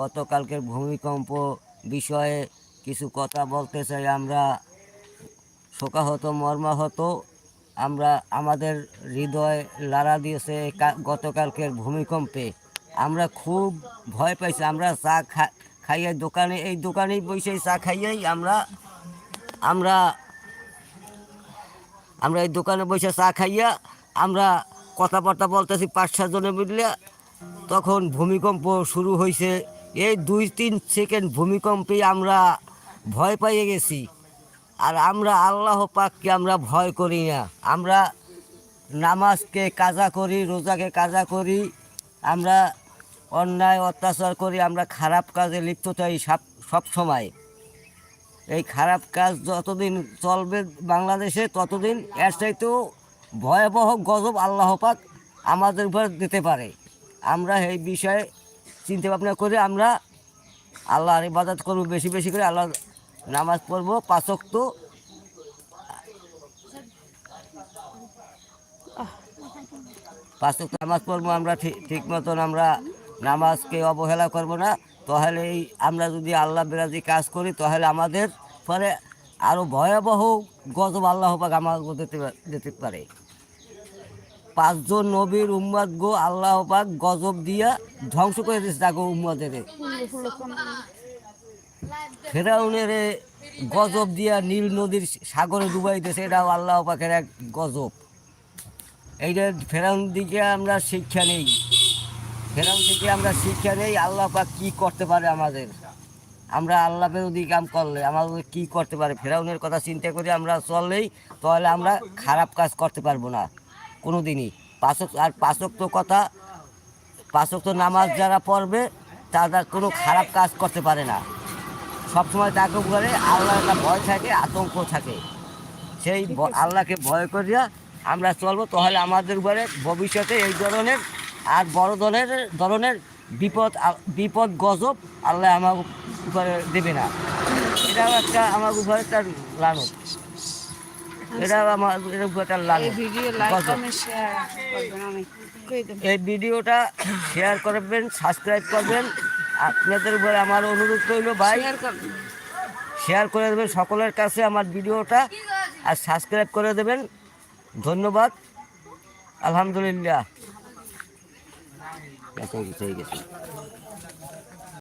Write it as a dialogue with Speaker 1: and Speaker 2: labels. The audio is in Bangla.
Speaker 1: গতকালকের ভূমিকম্প বিষয়ে কিছু কথা বলতে চাই। আমরা শোকাহত, মর্মাহত। আমরা, আমাদের হৃদয় লাড়া দিয়েছে গতকালকের ভূমিকম্পে। আমরা খুব ভয় পাইছি। আমরা চা খাইয়ে দোকানে, এই দোকানেই বসে চা খাইয়েই আমরা আমরা আমরা এই দোকানে বসে চা খাইয়া আমরা কথাবার্তা বলতেছি। পাঁচ সাতজনে মিললে তখন ভূমিকম্প শুরু হয়েছে এই দুই তিন সেকেন্ড ভূমিকম্পে আমরা ভয় পাইয়ে গেছি। আর আমরা আল্লাহ পাককে আমরা ভয় করি না। আমরা নামাজকে কাজা করি, রোজাকে কাজা করি, আমরা অন্যায়, অত্যাচার করি, আমরা খারাপ কাজে লিপ্ত চাই সব সব সময়। এই খারাপ কাজ যতদিন চলবে বাংলাদেশে, ততদিন এর চাইতেও ভয়াবহ গজব আল্লাহ পাক আমাদের উপর দিতে পারে। আমরা এই বিষয়ে চিন্তা ভাবনা করে আমরা আল্লাহর ইবাদত করব, বেশি বেশি করে আল্লাহ নামাজ পড়ব পাঁচক্ত পাঁচক্ত নামাজ পড়ব আমরা ঠিক মতন আমরা নামাজকে অবহেলা করব না। তাহলে এই আমরা যদি আল্লাহ বিরাজি কাজ করি, তাহলে আমাদের পরে আরও ভয়াবহ গজব আল্লাহ পাক আমার দিতে পারে। পাঁচজন নবীর উম্মাদ গো, আল্লাহ পাক গজব দিয়া ধ্বংস করে দিয়েছে তাকে উম্মাদের ফেরাউনের গজব দিয়া নীল নদীর সাগরে ডুবাই দিয়েছে এটাও আল্লাহ পাকের এক গজব। এইটা ফেরাউন দিকে আমরা শিক্ষা নেই। ফেরাউন থেকে আমরা শিক্ষা নেই, আল্লাহ পাক কী করতে পারে আমাদের। আমরা আল্লাহ বিরোধী কাম করলে আমাদের কী করতে পারে? ফেরাউনের কথা চিন্তা করে আমরা চললেই তাহলে আমরা খারাপ কাজ করতে পারব না। কোনো দিনই পাঁচক আর পাঁচক তো কথা পাঁচক তো নামাজ যারা পড়বে তারা কোনো খারাপ কাজ করতে পারে না। সবসময় তাকে উপরে আল্লাহ একটা ভয় থাকে আতঙ্ক থাকে। সেই আল্লাহকে ভয় করিয়া আমরা চলবো তাহলে আমাদের উপরে ভবিষ্যতে এই ধরনের আর বড় ধরনের ধরনের বিপদ বিপদ গজব আল্লাহ আমার উপরে দেবে না। এটাও একটা আমার উপরে একটা লানত। এটাও আমার উপরে একটা
Speaker 2: দেন
Speaker 1: এই ভিডিওটা শেয়ার করবেন সাবস্ক্রাইব করবেন। আপনাদের উপরে আমার অনুরোধ রইল ভাই।
Speaker 2: শেয়ার
Speaker 1: শেয়ার করে দেবেন সকলের কাছে আমার ভিডিওটা আর সাবস্ক্রাইব করে দেবেন। ধন্যবাদ। আলহামদুলিল্লাহ। ঠিক আছে